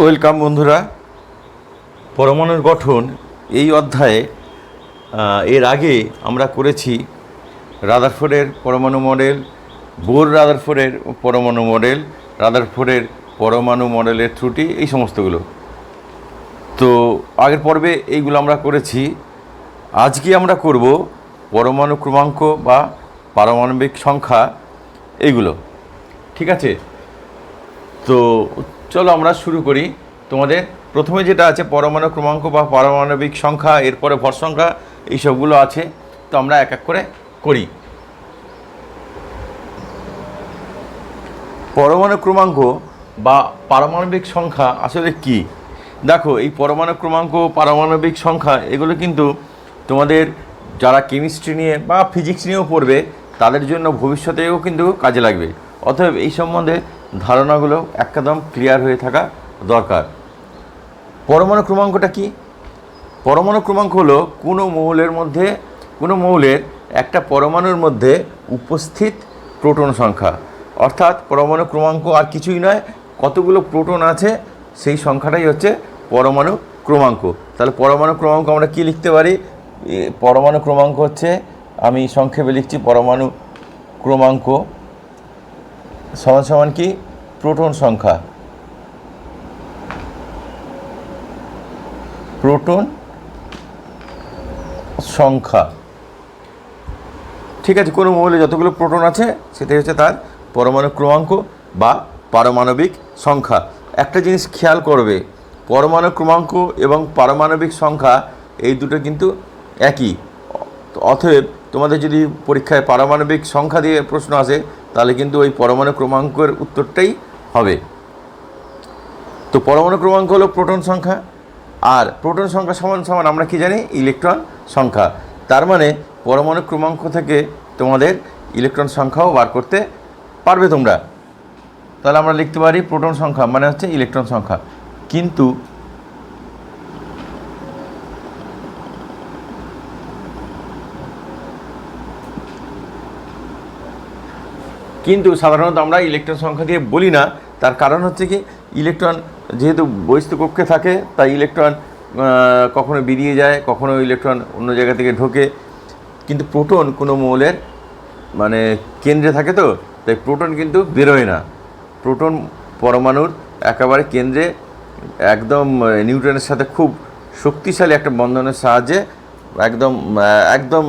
Welcome বন্ধুরা। পরমাণুর গঠন এই অধ্যায়ে এর আগে আমরা করেছি রাদারফোর্ডের পরমাণু মডেল, বোর রাদারফোর্ডের পরমাণু মডেল, রাদারফোর্ডের পরমাণু মডেলের ত্রুটি, এই সমস্তগুলো। তো আগের পর্বে এইগুলো আমরা করেছি। আজকে আমরা করব পরমাণু ক্রমাঙ্ক বা পারমাণবিক সংখ্যা, এইগুলো। ঠিক আছে? তো চলো আমরা শুরু করি। তোমাদের প্রথমে যেটা আছে, পরমাণু ক্রমাঙ্ক বা পারমাণবিক সংখ্যা, এরপরে ভর সংখ্যা এইসবগুলো আছে। তো আমরা এক এক করে করি। পরমাণু ক্রমাঙ্ক বা পারমাণবিক সংখ্যা আসলে কি? দেখো, এই পরমাণু ক্রমাঙ্ক, পারমাণবিক সংখ্যা, এগুলো কিন্তু তোমাদের যারা কেমিস্ট্রি নিয়ে বা ফিজিক্স নিয়েও পড়বে, তাদের জন্য ভবিষ্যতেও কিন্তু কাজে লাগবে। অতএব এই সম্বন্ধে ধারণাগুলো একদম ক্লিয়ার হয়ে থাকা দরকার। পরমাণু ক্রমাঙ্কটা কি? পরমাণু ক্রমাঙ্ক হলো কোনো মৌলের মধ্যে, কোনো মৌলের একটা পরমাণুর মধ্যে উপস্থিত প্রোটন সংখ্যা। অর্থাৎ পরমাণু ক্রমাঙ্ক আর কিছুই নয়, কতগুলো প্রোটন আছে সেই সংখ্যাটাই হচ্ছে পরমাণু ক্রমাঙ্ক। তাহলে পরমাণু ক্রমাঙ্ক আমরা কি লিখতে পারি? পরমাণু ক্রমাঙ্ক হচ্ছে, আমি সংক্ষেপে লিখছি, পরমাণু ক্রমাঙ্ক সমান সমান কি? প্রোটন সংখ্যা। প্রোটন সংখ্যা। ঠিক আছে, কোনো মৌলে যতগুলো প্রোটন আছে, সেটাই হচ্ছে তার পরমাণু ক্রমাঙ্ক বা পারমাণবিক সংখ্যা। একটা জিনিস খেয়াল করবে, পরমাণু ক্রমাঙ্ক এবং পারমাণবিক সংখ্যা এই দুটো কিন্তু একই। অতএব তোমাদের যদি পরীক্ষায় পারমাণবিক সংখ্যা দিয়ে প্রশ্ন আসে, তাহলে কিন্তু ওই পরমাণু ক্রমাঙ্কের উত্তরটাই তো পরমাণু ক্রমাঙ্ক হলো প্রোটন সংখ্যা, আর প্রোটন সংখ্যা সমান সমান আমরা কি জানি? ইলেকট্রন সংখ্যা। তার মানে পরমাণু ক্রমাঙ্ক থেকে তোমাদের ইলেকট্রন সংখ্যাও বার করতে পারবে তোমরা। তাহলে আমরা লিখতে পারি প্রোটন সংখ্যা মানে হচ্ছে ইলেকট্রন সংখ্যা। কিন্তু কিন্তু সাধারণত আমরা ইলেকট্রন সংখ্যা দিয়ে বলি না তার কারণ হচ্ছে কি ইলেকট্রন যেহেতু বহিস্থ কক্ষে থাকে তাই ইলেকট্রন কখনো বেরিয়ে যায় কখনো ইলেকট্রন অন্য জায়গা থেকে ঢোকে। কিন্তু প্রোটন কোনো মৌলের মানে কেন্দ্রে থাকে তো তাই প্রোটন কিন্তু বেরোয় না। প্রোটন পরমাণুর একেবারে কেন্দ্রে একদম আহ, নিউটনের সাথে খুব শক্তিশালী একটা বন্ধনের সাহায্যে একদম একদম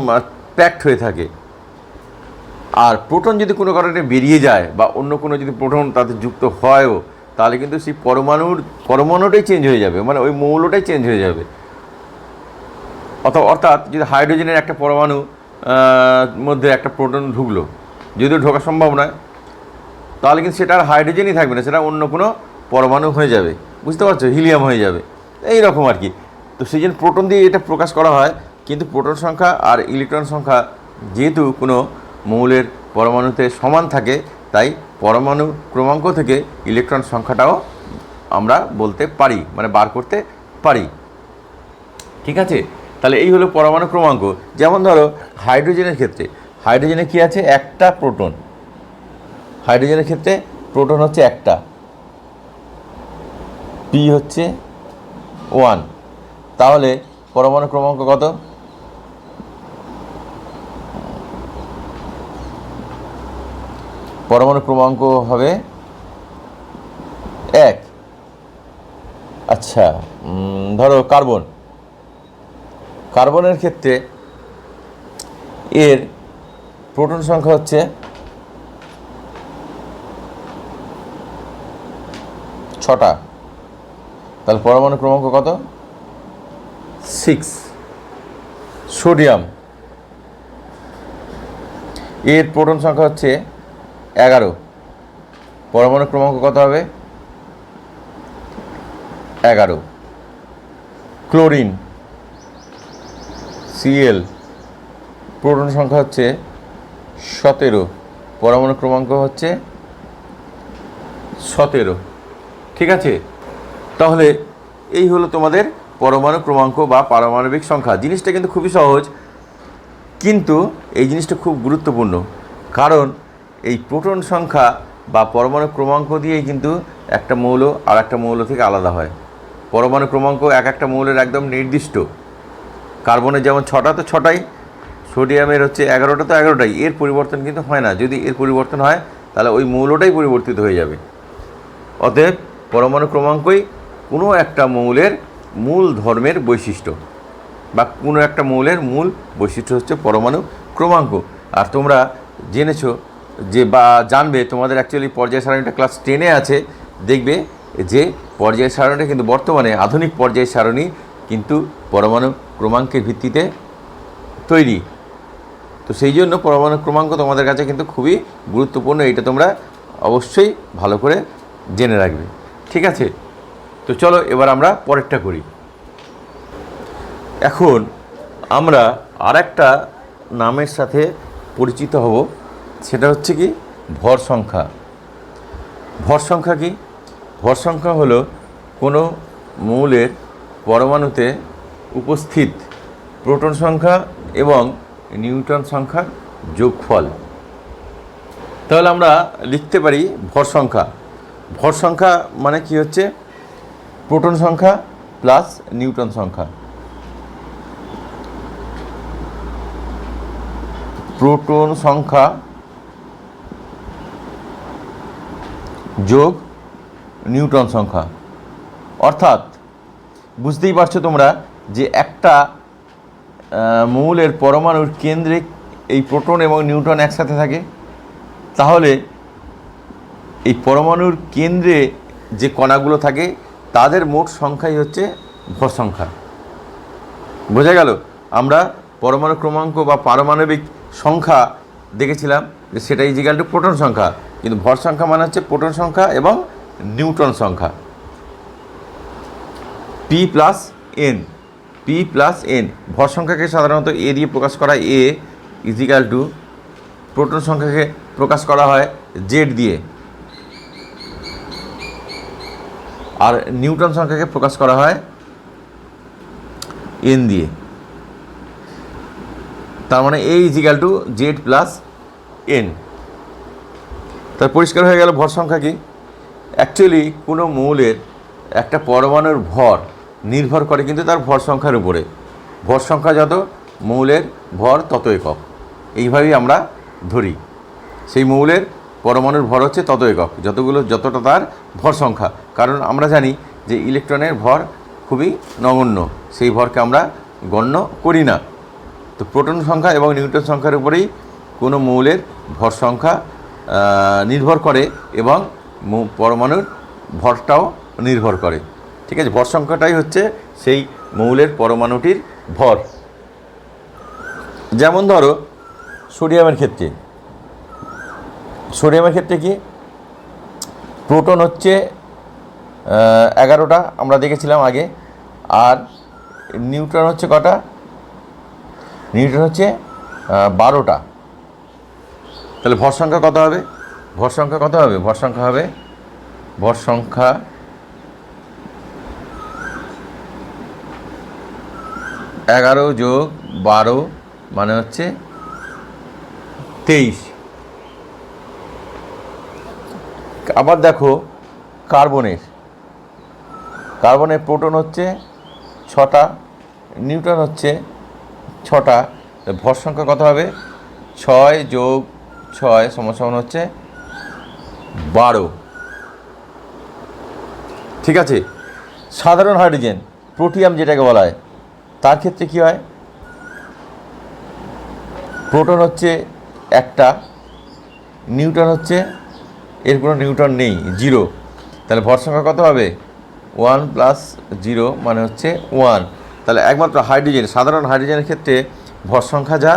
প্যাক্ট হয়ে থাকে। আর প্রোটন যদি কোনো কারণে বেরিয়ে যায় বা অন্য কোনো যদি প্রোটন তাতে যুক্ত হয়ও, তাহলে কিন্তু সেই পরমাণুর, পরমাণুটাই চেঞ্জ হয়ে যাবে মানে ওই মৌলটাই চেঞ্জ হয়ে যাবে। অথবা অর্থাৎ যদি হাইড্রোজেনের একটা পরমাণু মধ্যে একটা প্রোটন ঢুকলো, যদিও ঢোকা সম্ভব নয়, তাহলে কিন্তু সেটা আর হাইড্রোজেনই থাকবে না, সেটা অন্য কোনো পরমাণু হয়ে যাবে। বুঝতে পারছ? হিলিয়াম হয়ে যাবে। এই রকম আর কি। তো সেই জন্য প্রোটন দিয়ে এটা প্রকাশ করা হয়, কিন্তু প্রোটন সংখ্যা আর ইলেকট্রন সংখ্যা যেহেতু কোনো মৌলের পরমাণুতে সমান থাকে, তাই পরমাণু ক্রমাঙ্ক থেকে ইলেকট্রন সংখ্যাটাও আমরা বলতে পারি মানে বার করতে পারি। ঠিক আছে? তাহলে এই হলো পরমাণু ক্রমাঙ্ক। যেমন ধরো, হাইড্রোজেনের ক্ষেত্রে, হাইড্রোজেনে কি আছে? একটা প্রোটন। হাইড্রোজেনের ক্ষেত্রে প্রোটন হচ্ছে একটা। পি হচ্ছে ওয়ান তাহলে পরমাণু ক্রমাঙ্ক কত? পরমাণু ক্রমাঙ্ক হবে এক। আচ্ছা ধরো কার্বন। কার্বনের ক্ষেত্রে এর প্রোটন সংখ্যা হচ্ছে ছটা। তাহলে পরমাণু ক্রমাঙ্ক কত? সিক্স। সোডিয়াম। এর প্রোটন সংখ্যা হচ্ছে এগারো। পরমাণু ক্রমাঙ্ক কত হবে? এগারো। ক্লোরিন। সিএল প্রোটন সংখ্যা হচ্ছে সতেরো। পরমাণু ক্রমাঙ্ক হচ্ছে সতেরো। ঠিক আছে? তাহলে এই হলো তোমাদের পরমাণু ক্রমাঙ্ক বা পারমাণবিক সংখ্যা। জিনিসটা কিন্তু খুবই সহজ, কিন্তু এই জিনিসটা খুব গুরুত্বপূর্ণ। কারণ এই প্রোটন সংখ্যা বা পরমাণু ক্রমাঙ্ক দিয়েই কিন্তু একটা মৌল আর একটা মৌল থেকে আলাদা হয়। পরমাণু ক্রমাঙ্ক এক একটা মৌলের একদম নির্দিষ্ট। কার্বনের যেমন ছটা তো ছটাই, সোডিয়ামের হচ্ছে এগারোটা তো এগারোটাই। এর পরিবর্তন কিন্তু হয় না। যদি এর পরিবর্তন হয়, তাহলে ওই মৌলটাই পরিবর্তিত হয়ে যাবে। অতএব পরমাণু ক্রমাঙ্কই কোনো একটা মৌলের মূল ধর্মের বৈশিষ্ট্য বা কোনো একটা মৌলের মূল বৈশিষ্ট্য হচ্ছে পরমাণু ক্রমাঙ্ক। আর তোমরা জেনেছো যে বা জানবে, তোমাদের অ্যাকচুয়ালি পর্যায় সারণীটা ক্লাস টেনে আছে, দেখবে যে পর্যায় সারণীটা কিন্তু বর্তমানে আধুনিক পর্যায় সারণী কিন্তু পরমাণু ক্রমাঙ্কের ভিত্তিতে তৈরি। তো সেই জন্য পরমাণু ক্রমাঙ্ক তোমাদের কাছে কিন্তু খুবই গুরুত্বপূর্ণ এটা তোমরা অবশ্যই ভালো করে জেনে রাখবে। ঠিক আছে? তো চলো এবার আমরা পরেরটা করি। এখন আমরা আরেকটা নামের সাথে পরিচিত হব। সেটা হচ্ছে কি? ভর সংখ্যা। ভর সংখ্যা কি? ভর সংখ্যা হলো কোনো মৌলের পরমাণুতে উপস্থিত প্রোটন সংখ্যা এবং নিউটন সংখ্যার যোগফল। তাহলে আমরা লিখতে পারি ভর সংখ্যা। ভর সংখ্যা মানে কি হচ্ছে? প্রোটন সংখ্যা প্লাস নিউটন সংখ্যা। প্রোটন সংখ্যা যোগ নিউটন সংখ্যা। অর্থাৎ, বুঝতেই পারছ তোমরা যে একটা মৌলের পরমাণুর কেন্দ্রে এই প্রোটন এবং নিউটন একসাথে থাকে। তাহলে, এই পরমাণুর কেন্দ্রে যে কণাগুলো থাকে, তাদের মোট সংখ্যাই হচ্ছে ভর সংখ্যা। বোঝা গেল? আমরা পরমাণু ক্রমাঙ্ক বা পারমাণবিক সংখ্যা দেখেছিলাম যে সেটা ইজিক্যাল টু প্রোটন সংখ্যা। কিন্তু ভর সংখ্যা মানে হচ্ছে প্রোটন সংখ্যা এবং নিউটন সংখ্যা। P plus N P plus N ভর সংখ্যাকে সাধারণত এ দিয়ে প্রকাশ করা এ ইজিক্যাল টু প্রোটন সংখ্যাকে প্রকাশ করা হয় জেড দিয়ে। আর নিউটন সংখ্যাকে প্রকাশ করা হয় এন দিয়ে। তার মানে A equal to Z plus N তার পরিষ্কার হয়ে গেল ভর সংখ্যা কি? অ্যাকচুয়ালি কোনো মৌলের একটা পরমাণুর ভর নির্ভর করে কিন্তু তার ভর সংখ্যার উপরে। ভর সংখ্যা যত, মৌলের ভর তত একক। এইভাবেই আমরা ধরি। সেই মৌলের পরমাণুর ভর হচ্ছে তত একক। যতগুলো, যতটা তার ভর সংখ্যা। কারণ আমরা জানি যে ইলেকট্রনের ভর খুবই নগণ্য। সেই ভরকে আমরা গণ্য করি না। তো প্রোটন সংখ্যা এবং নিউট্রন সংখ্যার উপরেই কোনো মৌলের ভর সংখ্যা নির্ভর করে এবং পরমাণুর ভরটাও নির্ভর করে। ঠিক আছে? ভর সংখ্যাটাই হচ্ছে সেই মৌলের পরমাণুটির ভর। যেমন ধরো, সোডিয়ামের ক্ষেত্রে। সোডিয়ামের ক্ষেত্রে কি? প্রোটন হচ্ছে এগারোটা, আমরা দেখেছিলাম আগে। আর নিউট্রন হচ্ছে কটা? নিউটন হচ্ছে বারোটা। তাহলে ভর সংখ্যা কত হবে? ভর সংখ্যা কত হবে? ভর সংখ্যা হবে? ভর সংখ্যা এগারো যোগ বারো মানে হচ্ছে তেইশ। আবার দেখো, কার্বনের। কার্বনের প্রোটন হচ্ছে ছটা নিউটন হচ্ছে ছটা। ভর সংখ্যা কত হবে? ছয় যোগ ছয় সমান হচ্ছে। বারো। ঠিক আছে? সাধারণ হাইড্রোজেন, প্রোটিয়াম যেটাকে বলা হয়, তার ক্ষেত্রে কী হয়? প্রোটন হচ্ছে একটা নিউটন হচ্ছে, এর কোনো নিউটন নেই, জিরো। তাহলে ভর সংখ্যা কত হবে? ওয়ান প্লাস জিরো মানে হচ্ছে ওয়ান। তাহলে একমাত্র হাইড্রোজেন, সাধারণ হাইড্রোজেনের ক্ষেত্রে ভর সংখ্যা যা,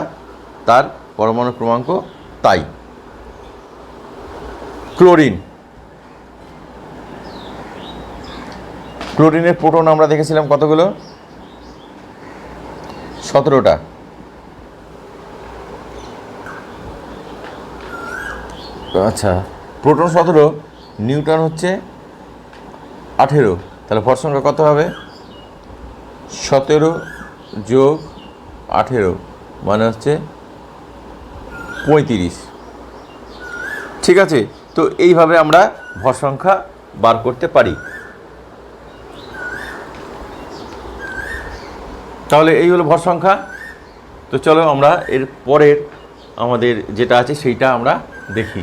তার পরমাণু ক্রমাঙ্ক তাই। ক্লোরিন। ক্লোরিনের প্রোটন আমরা দেখেছিলাম কতগুলো? সতেরোটা। আচ্ছা প্রোটন সতেরো নিউটন হচ্ছে আঠেরো। তাহলে ভর সংখ্যা কত হবে? সতেরো যোগ আঠেরো মানে হচ্ছে পঁয়ত্রিশ। ঠিক আছে? তো এইভাবে আমরা ভর সংখ্যা বার করতে পারি। তাহলে এই হলো ভর সংখ্যা। তো চলো আমরা এর পরের আমাদের যেটা আছে সেইটা আমরা দেখি।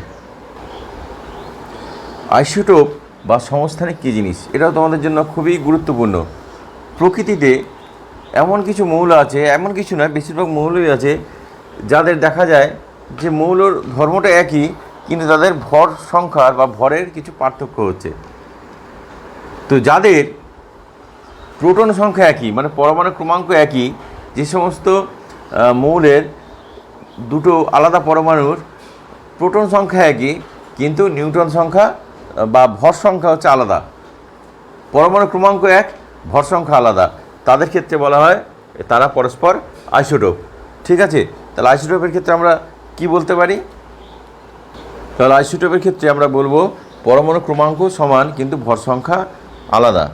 আইসোটোপ বা সমস্থানিক কী জিনিস? এটাও তোমাদের জন্য খুবই গুরুত্বপূর্ণ। প্রকৃতিতে এমন কিছু মৌল আছে, এমন কিছু নয়, বেশিরভাগ মৌলই আছে, যাদের দেখা যায় যে মৌলর ধর্মটা একই, কিন্তু তাদের ভর সংখ্যার বা ভরের কিছু পার্থক্য হচ্ছে। তো যাদের প্রোটন সংখ্যা একই মানে পরমাণু ক্রমাঙ্ক একই, যে সমস্ত মৌলের দুটো আলাদা পরমাণুর প্রোটন সংখ্যা একই, কিন্তু নিউটন সংখ্যা বা ভর সংখ্যা হচ্ছে আলাদা। পরমাণু ক্রমাঙ্ক এক, ভর সংখ্যা আলাদা। তাদের ক্ষেত্রে বলা হয়, তারা পরস্পর আইসোটোপ। ঠিক আছে? তাহলে আইসোটোপের ক্ষেত্রে আমরা কি বলতে পারি? তাহলে আইসোটোপের ক্ষেত্রে আমরা বলব পরমাণু ক্রমাঙ্ক সমান কিন্তু ভর সংখ্যা আলাদা।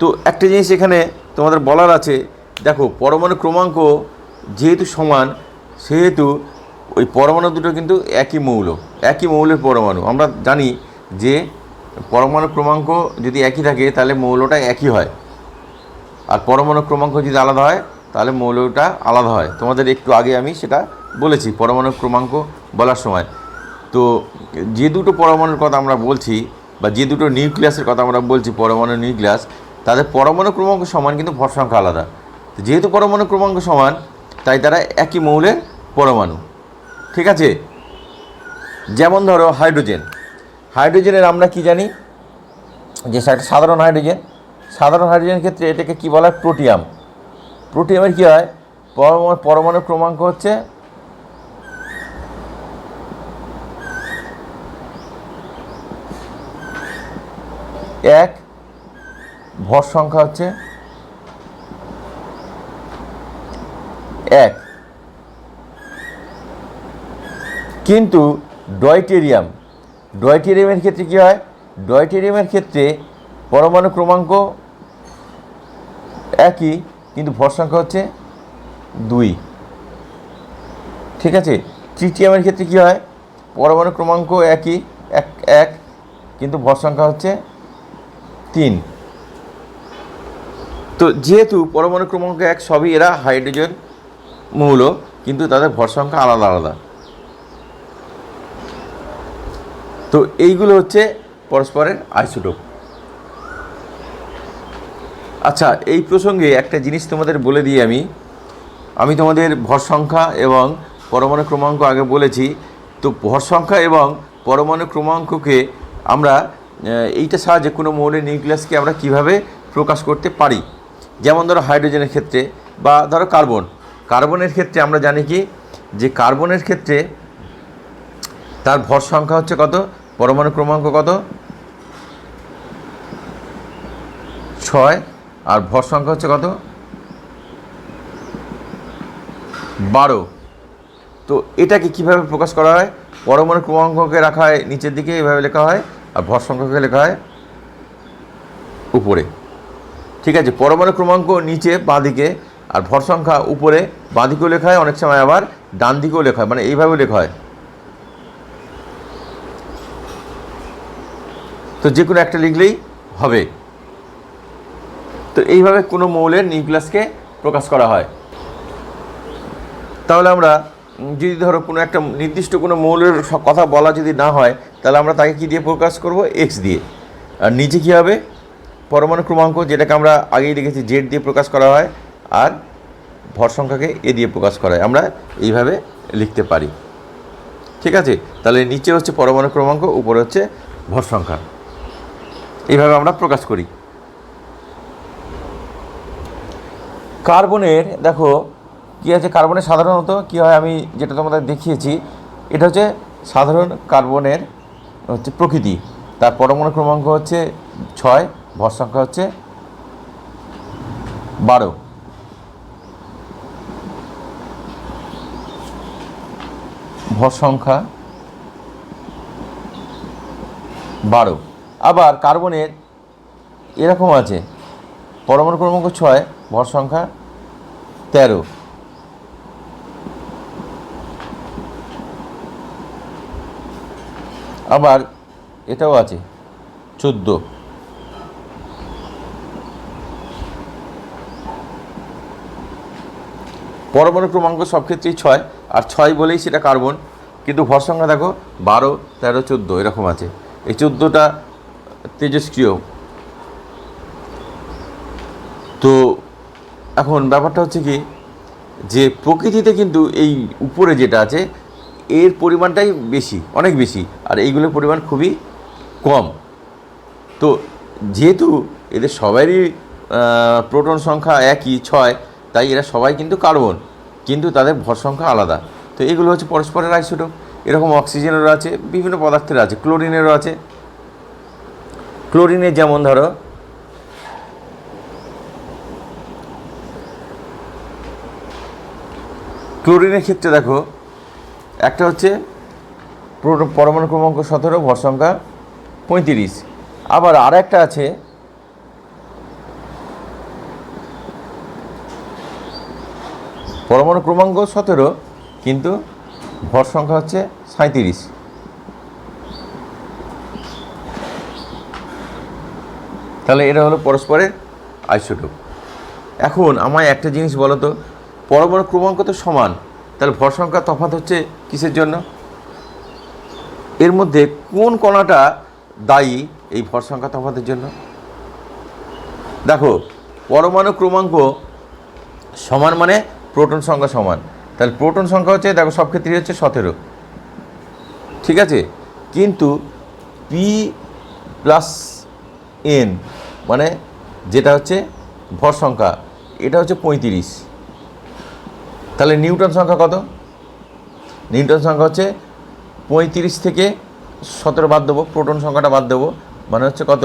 তো একটা জিনিস এখানে তোমাদের বলার আছে, দেখো পরমাণু ক্রমাঙ্ক যেহেতু সমান, সেহেতু ওই পরমাণু দুটো কিন্তু একই মৌল, একই মৌলের পরমাণু। আমরা জানি যে পরমাণু ক্রমাঙ্ক যদি একই থাকে তাহলে মৌলটা একই হয়। আর পরমাণু ক্রমাঙ্ক যদি আলাদা হয় তাহলে মৌলটা আলাদা হয়। তোমাদের একটু আগে আমি সেটা বলেছি পরমাণু ক্রমাঙ্ক বলার সময়। তো যে দুটো পরমাণুর কথা আমরা বলছি বা যে দুটো নিউক্লিয়াসের কথা আমরা বলছি, পরমাণু, নিউক্লিয়াস, তাদের পরমাণু ক্রমাঙ্ক সমান কিন্তু ভর সংখ্যা আলাদা। যেহেতু পরমাণু ক্রমাঙ্ক সমান, তাই তারা একই মৌলের পরমাণু। ঠিক আছে? যেমন ধরো হাইড্রোজেন। হাইড্রোজেনের আমরা কি জানি? যে একটা সাধারণ হাইড্রোজেন, সাধারণ হাইড্রোজেনের ক্ষেত্রে এটাকে কি বলা হয়? প্রোটিয়াম। প্রোটিয়ামের কী হয়? পরমাণু ক্রমাঙ্ক হচ্ছে এক, ভর সংখ্যা হচ্ছে এক। কিন্তু ডয়টেরিয়াম, ডয়টেরিয়ামের ক্ষেত্রে কী হয়? ডয়টেরিয়ামের ক্ষেত্রে পরমাণু ক্রমাঙ্ক একই, কিন্তু ভর সংখ্যা হচ্ছে দুই। ঠিক আছে? ট্রিটিয়ামের ক্ষেত্রে কী হয়? পরমাণু ক্রমাঙ্ক একই, এক এক, কিন্তু ভর সংখ্যা হচ্ছে তিন। তো যেহেতু পরমাণু ক্রমাঙ্ক এক সবই এরা হাইড্রোজেন মৌল, কিন্তু তাদের ভর সংখ্যা আলাদা আলাদা। তো এইগুলো হচ্ছে পরস্পরের আইসোটোপ। আচ্ছা এই প্রসঙ্গে একটা জিনিস তোমাদের বলে দিই আমি। আমি তোমাদের ভর সংখ্যা এবং পরমাণু ক্রমাঙ্ক আগে বলেছি। তো ভর সংখ্যা এবং পরমাণু ক্রমাঙ্ককে আমরা এইটা সাহায্যে কোনো মৌলের নিউক্লিয়াসকে আমরা কীভাবে প্রকাশ করতে পারি? যেমন ধরো হাইড্রোজেনের ক্ষেত্রে বা ধরো কার্বন। কার্বনের ক্ষেত্রে আমরা জানি কি? যে কার্বনের ক্ষেত্রে তার ভর সংখ্যা হচ্ছে কত? পরমাণু ক্রমাঙ্ক কত? ছয়। আর ভর সংখ্যা হচ্ছে কত? বারো। তো এটাকে কীভাবে প্রকাশ করা হয়? পরমাণু ক্রমাঙ্ককে রাখা হয় নিচের দিকে, এভাবে লেখা হয়। আর ভর সংখ্যাকে লেখা হয়? উপরে। ঠিক আছে, পরমাণু ক্রমাঙ্ক নিচে বাঁ দিকে আর ভর সংখ্যা উপরে বাঁ দিকেও লেখা হয়, অনেক সময় আবার ডান দিকেও লেখা হয় মানে এইভাবেও লেখা হয়। তো যে কোনো একটা লিখলেই হবে। তো এইভাবে কোনো মৌলের নিউক্লিয়াসকে প্রকাশ করা হয়। তাহলে আমরা যদি ধরো কোনো একটা নির্দিষ্ট কোনো মৌলের কথা বলা যদি না হয়, তাহলে আমরা তাকে কী দিয়ে প্রকাশ করব? এক্স দিয়ে। আর নিচে কী হবে? পরমাণু ক্রমাঙ্ক, যেটাকে আমরা আগেই লিখেছি জেড দিয়ে প্রকাশ করা হয়, আর ভর সংখ্যাকে এ দিয়ে প্রকাশ করা হয়। আমরা এইভাবে লিখতে পারি। ঠিক আছে? তাহলে নিচে হচ্ছে পরমাণু ক্রমাঙ্ক, উপরে হচ্ছে ভর সংখ্যা। এইভাবে আমরা প্রকাশ করি। কার্বনের, দেখো কী আছে কার্বনের সাধারণত? কী হয় আমি যেটা তোমাদের দেখিয়েছি, এটা হচ্ছে সাধারণ কার্বনের হচ্ছে প্রকৃতি। তার পরমাণু ক্রমাঙ্ক হচ্ছে ছয়, ভর সংখ্যা হচ্ছে বারো। ভর সংখ্যা বারো। আবার কার্বনের এরকম আছে, পরমাণু ক্রমাঙ্ক ছয়, ভর সংখ্যা তেরো। আবার এটাও আছে, চোদ্দ। পরমাণু ক্রমাঙ্ক সব ক্ষেত্রেই ছয়, আর ছয় বলেই সেটা কার্বন, কিন্তু ভর সংখ্যা দেখো, বারো, তেরো, চোদ্দ, এরকম আছে। এই চোদ্দোটা তেজস্ক্রিয়। তো এখন ব্যাপারটা হচ্ছে কি, যে প্রকৃতিতে কিন্তু এই উপরে যেটা আছে এর পরিমাণটাই বেশি, অনেক বেশি। আর এইগুলোর পরিমাণ খুবই কম। তো যেহেতু এদের সবারই প্রোটন সংখ্যা একই, ছয়, তাই এরা সবাই কিন্তু কার্বন, কিন্তু তাদের ভর সংখ্যা আলাদা। তো এগুলো হচ্ছে পরস্পরের আইসোটোপ। এরকম অক্সিজেনেরও আছে, বিভিন্ন পদার্থের আছে, ক্লোরিনেরও আছে। ক্লোরিনের যেমন ধরো, ক্লোরিনের ক্ষেত্রে দেখো একটা হচ্ছে পরমাণু ক্রমাঙ্ক সতেরো, ভর সংখ্যা পঁয়ত্রিশ। আবার আর একটা আছে, পরমাণু ক্রমাঙ্ক সতেরো, কিন্তু ভর সংখ্যা হচ্ছে সাঁত্রিশ তাহলে এটা হলো পরস্পরের আইসোটোপ। এখন আমায় একটা জিনিস বলো তো, পরমাণু ক্রমাঙ্ক তো সমান তাহলে ভর সংখ্যা তফাৎ হচ্ছে কিসের জন্য? এর মধ্যে কোন কণাটা দায়ী এই ভর সংখ্যা তফাতের জন্য? দেখো, পরমাণু ক্রমাঙ্ক সমান মানে প্রোটন সংখ্যা সমান। তাহলে প্রোটন সংখ্যা হচ্ছে, দেখো, সব ক্ষেত্রেই হচ্ছে সতেরো। ঠিক আছে? কিন্তু পি প্লাস এন মানে যেটা হচ্ছে ভর সংখ্যা, এটা হচ্ছে পঁয়ত্রিশ। তাহলে নিউটন সংখ্যা কত? নিউটন সংখ্যা হচ্ছে পঁয়ত্রিশ থেকে সতেরো বাদ দেবো, প্রোটন সংখ্যাটা বাদ দেবো মানে হচ্ছে কত?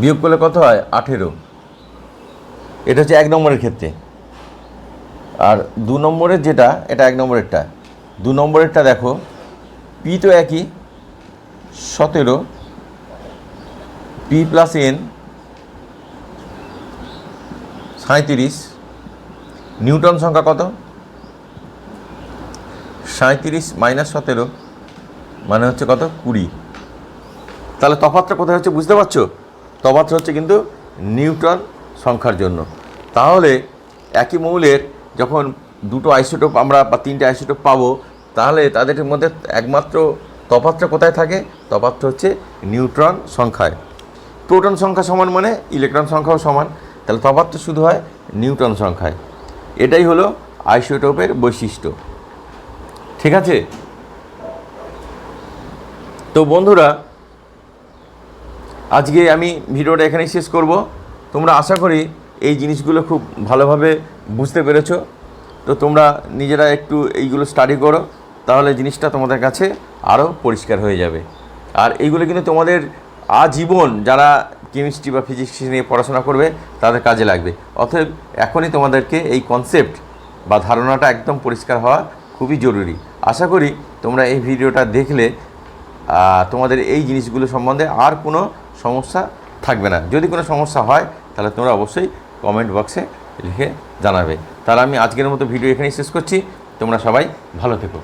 বিয়োগ করলে কত হয়? আঠেরো। এটা হচ্ছে এক নম্বরের ক্ষেত্রে। আর দু নম্বরের যেটা, এটা এক নম্বরেরটা। দু নম্বরেরটা দেখো পি তো একই, সতেরো পি প্লাস এন সাঁত্রিশ নিউটন সংখ্যা কত? সাঁত্রিশ মাইনাস সতেরো মানে হচ্ছে কত? কুড়ি। তাহলে তফাতটা কোথায় হচ্ছে বুঝতে পারছ? তফাতটা হচ্ছে কিন্তু নিউটন সংখ্যার জন্য। তাহলে একই মৌলের যখন দুটো আইসোটোপ আমরা বা তিনটে আইসোটোপ পাবো, তাহলে তাদের মধ্যে একমাত্র তফাতটা কোথায় থাকে? তফাতটা হচ্ছে নিউট্রন সংখ্যায়। প্রোটন সংখ্যা সমান মানে ইলেকট্রন সংখ্যাও সমান। তাহলে তফাতটা শুধু হয় নিউটন সংখ্যায়। এটাই হলো আইসোটোপের বৈশিষ্ট্য। ঠিক আছে? তো বন্ধুরা, আজকে আমি ভিডিওটা এখানেই শেষ করব। তোমরা আশা করি এই জিনিসগুলো খুব ভালোভাবে বুঝতে পেরেছ। তো তোমরা নিজেরা একটু এইগুলো স্টাডি করো, তাহলে জিনিসটা তোমাদের কাছে আরও পরিষ্কার হয়ে যাবে। আর এইগুলো কিন্তু তোমাদের আজীবন যারা কেমিস্ট্রি বা ফিজিক্স নিয়ে পড়াশোনা করবে, তাদের কাজে লাগবে। অতএব এখনই তোমাদেরকে এই কনসেপ্ট বা ধারণাটা একদম পরিষ্কার হওয়া খুবই জরুরি। আশা করি তোমরা এই ভিডিওটা দেখলে তোমাদের এই জিনিসগুলো সম্বন্ধে আর কোনো সমস্যা থাকবে না। যদি কোনো সমস্যা হয়, তাহলে তোমরা অবশ্যই কমেন্ট বক্সে লিখে জানাবে। তাহলে আমি আজকের মতো ভিডিও এখানেই শেষ করছি। তোমরা সবাই ভালো থেকো।